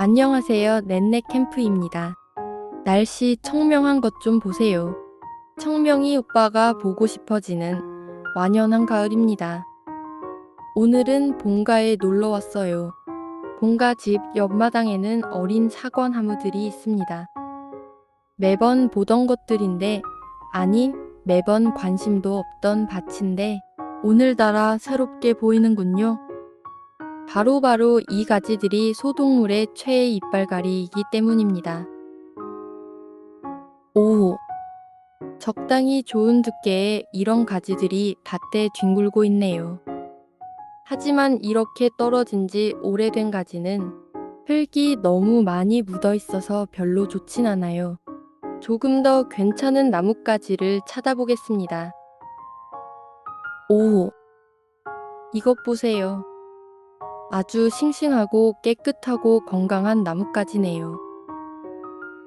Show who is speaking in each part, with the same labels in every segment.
Speaker 1: 안녕하세요. 넷넷 캠프입니다. 날씨 청명한 것 좀 보세요. 청명이 오빠가 보고 싶어지는 완연한 가을입니다. 오늘은 본가에 놀러 왔어요. 본가 집 옆마당에는 어린 사과 나무들이 있습니다. 매번 보던 것들인데, 아니, 매번 관심도 없던 밭인데, 오늘따라 새롭게 보이는군요. 바로 바로 이 가지들이 소동물의 최애 이빨가리이기 때문입니다. 오, 적당히 좋은 두께의 이런 가지들이 밭에 뒹굴고 있네요. 하지만 이렇게 떨어진 지 오래된 가지는 흙이 너무 많이 묻어 있어서 별로 좋진 않아요. 조금 더 괜찮은 나뭇가지를 찾아보겠습니다. 오, 이것 보세요. 아주 싱싱하고 깨끗하고 건강한 나뭇가지네요.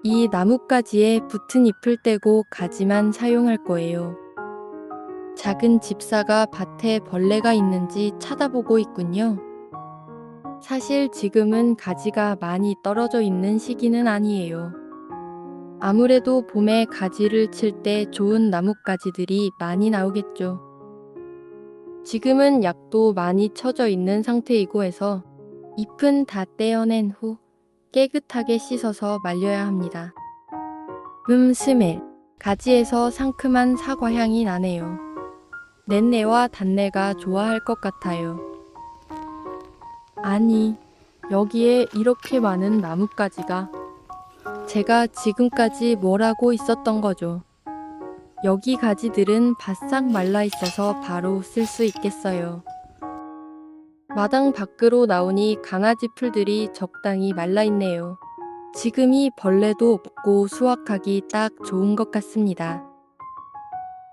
Speaker 1: 이 나뭇가지에 붙은 잎을 떼고 가지만 사용할 거예요. 작은 집사가 밭에 벌레가 있는지 찾아보고 있군요. 사실 지금은 가지가 많이 떨어져 있는 시기는 아니에요. 아무래도 봄에 가지를 칠 때 좋은 나뭇가지들이 많이 나오겠죠. 지금은 약도 많이 쳐져 있는 상태이고 해서 잎은 다 떼어낸 후 깨끗하게 씻어서 말려야 합니다. 음 스멜. 가지에서 상큼한 사과 향이 나네요. 넷내와 단내가 좋아할 것 같아요. 아니, 여기에 이렇게 많은 나뭇가지가 제가 지금까지 뭘 하고 있었던 거죠. 여기 가지들은 바싹 말라 있어서 바로 쓸 수 있겠어요. 마당 밖으로 나오니 강아지 풀들이 적당히 말라 있네요. 지금이 벌레도 없고 수확하기 딱 좋은 것 같습니다.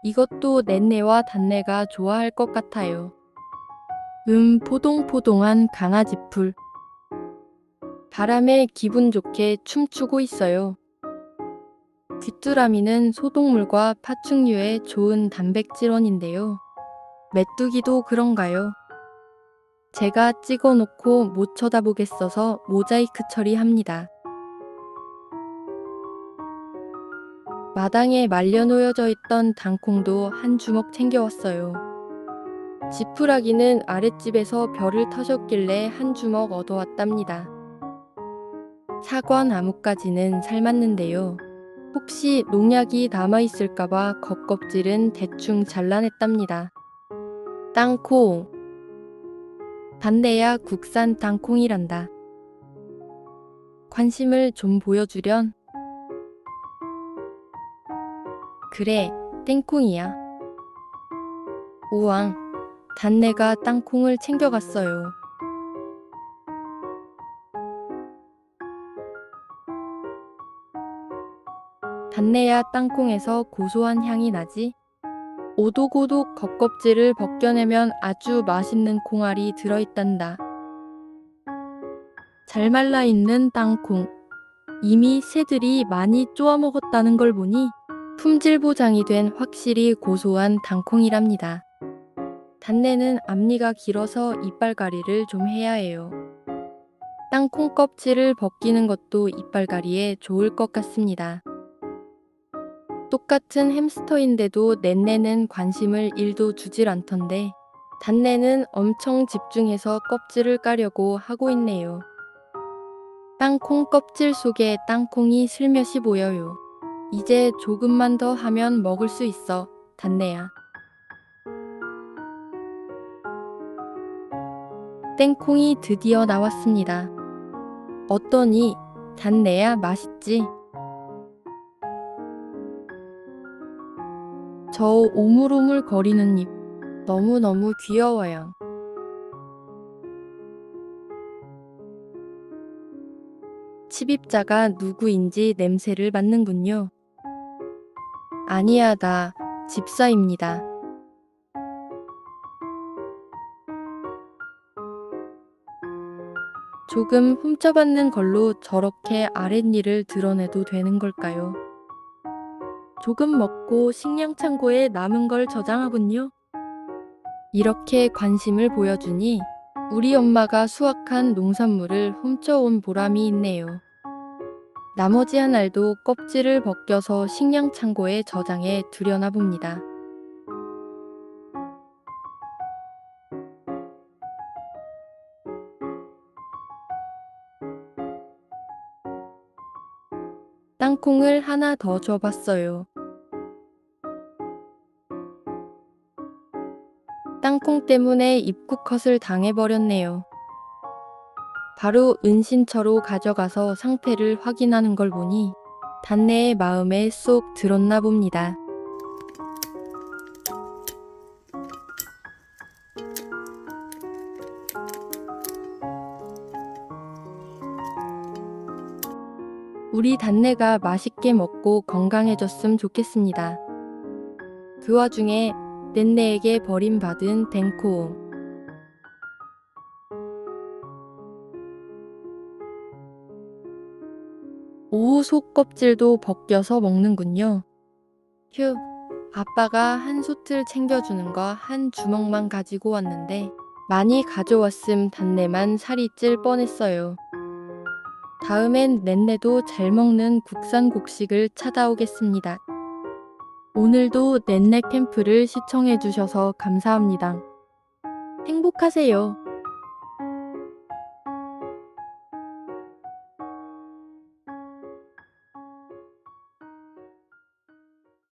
Speaker 1: 이것도 넷내와 단내가 좋아할 것 같아요. 음, 포동포동한 강아지 풀. 바람에 기분 좋게 춤추고 있어요. 귀뚜라미는 소동물과 파충류에 좋은 단백질원인데요. 메뚜기도 그런가요? 제가 찍어 놓고 못 쳐다보겠어서 모자이크 처리합니다. 마당에 말려 놓여져 있던 당콩도 한 주먹 챙겨왔어요. 지푸라기는 아랫집에서 별을 터셨길래 한 주먹 얻어왔답니다. 사과 나뭇가지는 삶았는데요. 혹시 농약이 남아있을까봐 겉껍질은 대충 잘라냈답니다. 땅콩. 반대야 국산 땅콩이란다. 관심을 좀 보여주련. 그래, 땡콩이야. 우왕, 단내가 땅콩을 챙겨갔어요. 단내야 땅콩에서 고소한 향이 나지? 오독오독 겉껍질을 벗겨내면 아주 맛있는 콩알이 들어있단다. 잘 말라 있는 땅콩. 이미 새들이 많이 쪼아 먹었다는 걸 보니 품질 보장이 된 확실히 고소한 땅콩이랍니다. 단내는 앞니가 길어서 이빨가리를 좀 해야 해요. 땅콩 껍질을 벗기는 것도 이빨가리에 좋을 것 같습니다. 똑같은 햄스터인데도 넷내는 관심을 1도 주질 않던데 단내는 엄청 집중해서 껍질을 까려고 하고 있네요. 땅콩 껍질 속에 땅콩이 슬며시 보여요. 이제 조금만 더 하면 먹을 수 있어, 단내야. 땡콩이 드디어 나왔습니다. 어떠니? 단내야 맛있지? 저 오물오물 거리는 입 너무너무 귀여워요. 침입자가 누구인지 냄새를 맡는군요. 아니야, 나 집사입니다. 조금 훔쳐받는 걸로 저렇게 아랫니를 드러내도 되는 걸까요? 조금 먹고 식량 창고에 남은 걸 저장하군요. 이렇게 관심을 보여주니 우리 엄마가 수확한 농산물을 훔쳐온 보람이 있네요. 나머지 한 알도 껍질을 벗겨서 식량 창고에 저장해 두려나 봅니다. 땅콩을 하나 더 줘봤어요. 땅콩 때문에 입국 컷을 당해버렸네요. 바로 은신처로 가져가서 상태를 확인하는 걸 보니 단내의 마음에 쏙 들었나 봅니다. 우리 단내가 맛있게 먹고 건강해졌으면 좋겠습니다. 그 와중에 넷내에게 버림받은 댕코옹. 오후 속 껍질도 벗겨서 먹는군요. 휴, 아빠가 한 솥을 챙겨주는 거 한 주먹만 가지고 왔는데 많이 가져왔음 단내만 살이 찔 뻔했어요. 다음엔 넷내도 잘 먹는 국산 곡식을 찾아오겠습니다. 오늘도 넷내 캠프를 시청해주셔서 감사합니다. 행복하세요.